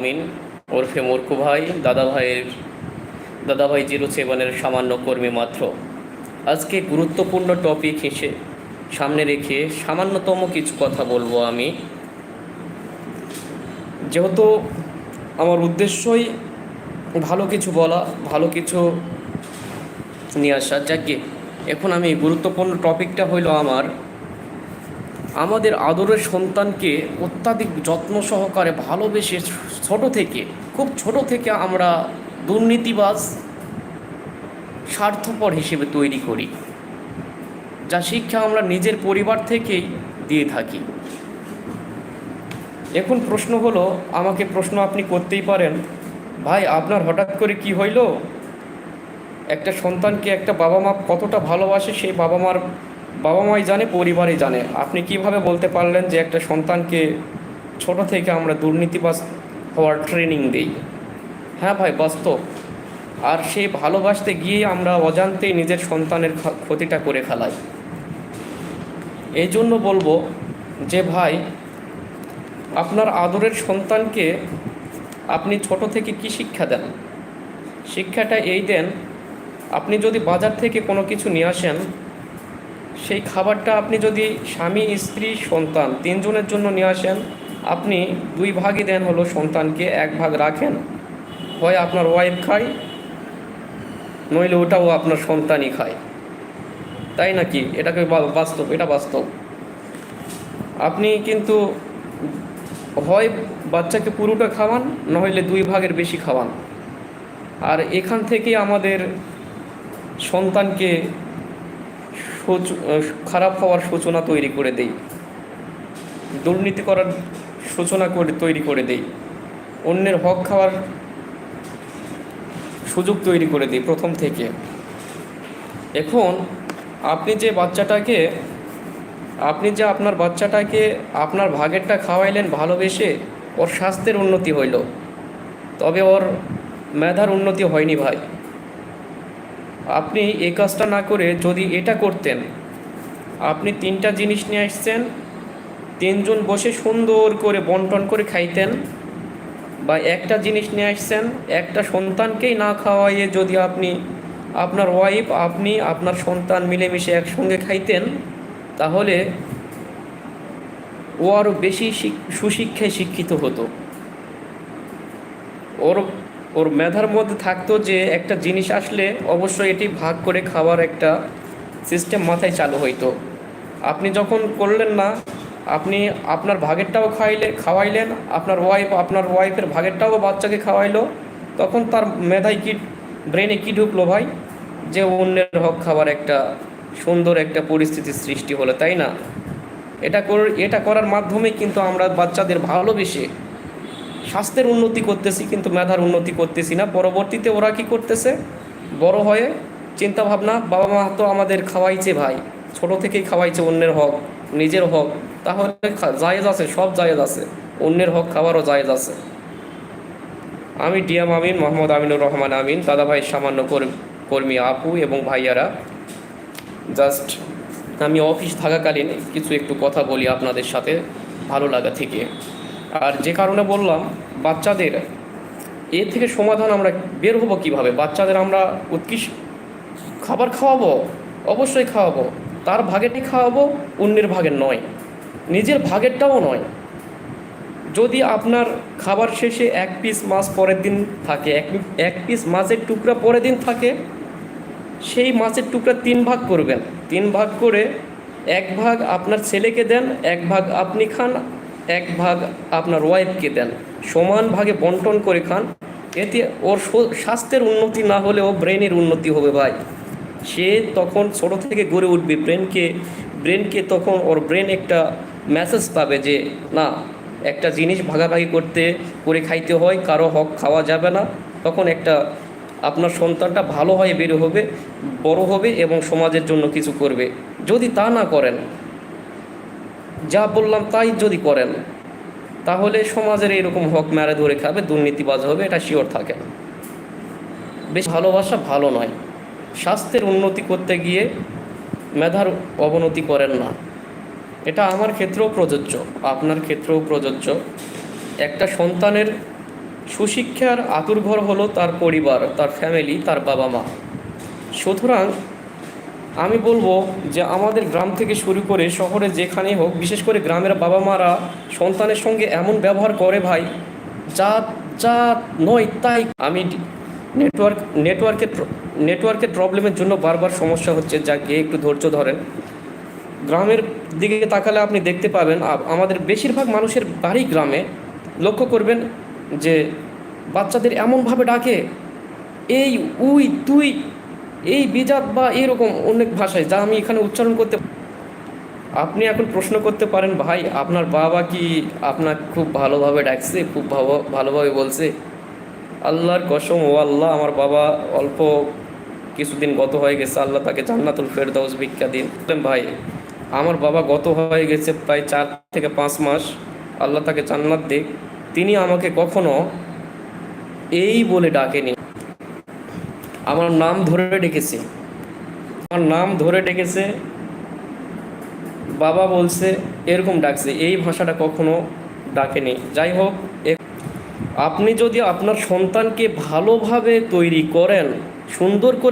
আমিন ওরফে মূর্খু ভাই, দাদা ভাইয়ের, দাদা ভাই জিরো সেভেনের সামান্য কর্মী মাত্র। আজকে গুরুত্বপূর্ণ টপিক এসে সামনে রেখে সামান্যতম কিছু কথা বলব আমি। যেহেতু আমার উদ্দেশ্যই ভালো কিছু বলা, ভালো কিছু নিয়ে আসা। যাকে এখন আমি গুরুত্বপূর্ণ টপিকটা হইল আমার আমাদের আদরের সন্তানকে অত্যাধিক যত্ন সহকারে ভালোবেসে ছোট থেকে, খুব ছোট থেকে আমরা দুর্নীতিবাজ, স্বার্থপর হিসেবে তৈরি করি, যা শিক্ষা আমরা নিজের পরিবার থেকেই দিয়ে থাকি। এখন প্রশ্ন হলো, আমাকে প্রশ্ন আপনি করতেই পারেন, ভাই, আপনার হঠাৎ করে কি হইল? একটা সন্তানকে একটা বাবা মা কতটা ভালোবাসে, সেই বাবা মার বাবা মাই জানে, পরিবারই জানে। আপনি কীভাবে বলতে পারলেন যে একটা সন্তানকে ছোট থেকে আমরা দুর্নীতিবাজ হওয়ার ট্রেনিং দিই? হ্যাঁ ভাই, বাস্তব। আর সেই ভালোবাসতে গিয়ে আমরা অজান্তেই নিজের সন্তানের ক্ষতিটা করে ফেলাই। এই জন্য বলব যে ভাই, আপনার আদরের সন্তানকে আপনি ছোট থেকে কি শিক্ষা দেন? শিক্ষাটা এই দেন, আপনি যদি বাজার থেকে কোনো কিছু নিয়ে আসেন সেই খাবারটা আপনি যদি স্বামী, স্ত্রী, সন্তান তিনজনের জন্য নিয়ে আসেন, আপনি দুই ভাগই দেন হলো সন্তানকে, এক ভাগ রাখেন, হয় আপনার ওয়াইফ খায়, নইলে ওটাও আপনার সন্তানই খায়। তাই নাকি? এটাকে বাস্তব, এটা বাস্তব। আপনি কিন্তু হয় বাচ্চাকে পুরোটা খাওয়ান, নইলে দুই ভাগের বেশি খাওয়ান। আর এখান থেকে আমাদের সন্তানকে খারাপ হওয়ার সূচনা তৈরি করে দেই। দুর্নীতি করার সূচনা করে, তৈরি করে দেই। অন্যের হক খাওয়ার সুযোগ তৈরি করে দিই প্রথম থেকে। এখন আপনি যে বাচ্চাটাকে, আপনি যে আপনার বাচ্চাটাকে আপনার ভাগেরটা খাওয়াইলেন ভালোবেসে, ওর স্বাস্থ্যের উন্নতি হইল। তবে ওর মেধার উন্নতি হয়নি ভাই। আপনি এই কাজটা না করে যদি এটা করতেন, আপনি তিনটা জিনিস নিয়ে আসছেন, তিনজন বসে সুন্দর করে বন্টন করে খাইতেন, বা একটা জিনিস নিয়ে আসছেন, একটা সন্তানকেই না খাওয়াইয়ে যদি আপনি, আপনার ওয়াইফ আপনি, আপনার সন্তান মিলেমিশে একসঙ্গে খাইতেন, তাহলে ও আরও বেশি শিক- সুশিক্ষায় শিক্ষিত হতো। ওর ওর মেধার মধ্যে থাকতো যে একটা জিনিস আসলে অবশ্যই এটি ভাগ করে খাওয়ার একটা সিস্টেম মাথায় চালু হইতো। আপনি যখন করলেন না, আপনি আপনার ভাগেরটাও খাইলে, খাওয়াইলেন, আপনার ওয়াইফ আপনার ওয়াইফের ভাগেরটাও বাচ্চাকে খাওয়াইলো, তখন তার মেধায় কি ব্রেনে কি ঢুকলো ভাই? যে অন্যের হক খাবার একটা সুন্দর একটা পরিস্থিতির সৃষ্টি হলো, তাই না? এটা কর, এটা করার মাধ্যমে কিন্তু আমরা বাচ্চাদের ভালোবেসে স্বাস্থ্যের উন্নতি করতেছি, কিন্তু মেধার উন্নতি করতেছি না। পরবর্তীতে ওরা কি করতেছে? বড় হয়ে চিন্তা ভাবনা বাবা মা তো আমাদের খাওয়াইছে ভাই, ছোট থেকেই খাওয়াইছে অন্যের হক, নিজের হক। তাহলে জায়েজ আছে, সব জায়েজ আছে। অন্যের হক খাওয়ারও জায়েজ আছে। আমি ডিএম আমিন, মোহাম্মদ আমিনুর রহমান আমিন দাদা ভাই সামান্য কর- কর্মী আপু এবং ভাইয়ারা। জাস্ট আমি অফিস থাকাকালীন কিছু একটু কথা বলি আপনাদের সাথে, ভালো লাগা থেকে। আর যে কারণে বললাম, বাচ্চাদের এর থেকে সমাধান আমরা বের হব কীভাবে? বাচ্চাদের আমরা উৎকৃষ্ট খাবার খাওয়াবো? অবশ্যই খাওয়াবো। তার ভাগেরটাই খাওয়াবো, অন্যের ভাগের নয়। নিজের ভাগেরটাও নয়। যদি আপনার খাবার শেষে এক পিস মাছ পরের দিন থাকে, এক এক পিস মাছের টুকরা পরের দিন থাকে, সেই মাছের টুকরা তিন ভাগ করবেন। তিন ভাগ করে এক ভাগ আপনার ছেলেকে দেন, এক ভাগ আপনি খান এক ভাগ আপনার ওয়াইফকে দেন। সমান ভাগে বন্টন করে খান। এতে ওর স্বাস্থ্যের উন্নতি না হলেও ব্রেনের উন্নতি হবে ভাই। সে তখন ছোট থেকে গড়ে উঠবে। ব্রেনকে ব্রেনকে তখন ওর ব্রেন একটা মেসেজ পাবে যে, না, একটা জিনিস ভাগাভাগি করতে, করে খাইতে হয়, কারও হক খাওয়া যাবে না। তখন একটা আপনার সন্তানটা ভালো হয়ে বের হবে, বড় হবে এবং সমাজের জন্য কিছু করবে। যদি তা না করেন যা বললাম তাই যদি করেন, তাহলে সমাজের এরকম হক মেরে ধরে খাবে, দুর্নীতিবাজ হবে, এটা শিওর থাকে বেশ ভালোবাসা ভালো নয়। স্বাস্থ্যের উন্নতি করতে গিয়ে মেধার অবনতি করেন না। এটা আমার ক্ষেত্রেও প্রযোজ্য, আপনার ক্ষেত্রেও প্রযোজ্য। একটা সন্তানের সুশিক্ষার আতুরঘর হলো তার পরিবার, তার ফ্যামিলি তার বাবা মা সুতরাং আমি বলব যে আমাদের গ্রাম থেকে শুরু করে শহরে যেখানেই হোক, বিশেষ করে গ্রামের বাবা মারা সন্তানের সঙ্গে এমন ব্যবহার করে ভাই যা যা নয় তাই আমি নেটওয়ার্ক নেটওয়ার্কের নেটওয়ার্কের প্রবলেমের জন্য বারবার সমস্যা হচ্ছে, যা গিয়ে একটু ধৈর্য ধরেন। গ্রামের দিকে তাকালে আপনি দেখতে পাবেন আমাদের বেশিরভাগ মানুষের বাড়ি গ্রামে লক্ষ্য করবেন যে বাচ্চাদের এমনভাবে ডাকে, এই, উই, তুই এই বিজাত বা এরকম অনেক ভাষায় যা আমি এখানে উচ্চারণ করতে আপনি এখন প্রশ্ন করতে পারেন, ভাই, আপনার বাবা কি আপনার খুব ভালোভাবে ডাকছে, খুব ভালো, ভালোভাবে বলছে? আল্লাহর কসম, ও আল্লাহ, আমার বাবা অল্প কিছুদিন গত হয়ে গেছে, আল্লাহ তাকে জান্নাতুল ফেরদাউস ভিক্ষা দিন। ভাই, আমার বাবা গত হয়ে গেছে প্রায় চার থেকে পাঁচ মাস, আল্লাহ তাকে জান্নাত দিক। তিনি আমাকে কখনো এই বলে ডাকেনি। আমার নাম ধরে ডেকেছে। আমার নাম ধরে ডেকেছে। বাবা বলছে, এরকম ডাকছে। এই ভাষাটা কখনো ডাকেনি। যাই হোক আপনি যদি আপনার সন্তানকে ভালোভাবে তৈরি করেন, সুন্দর করে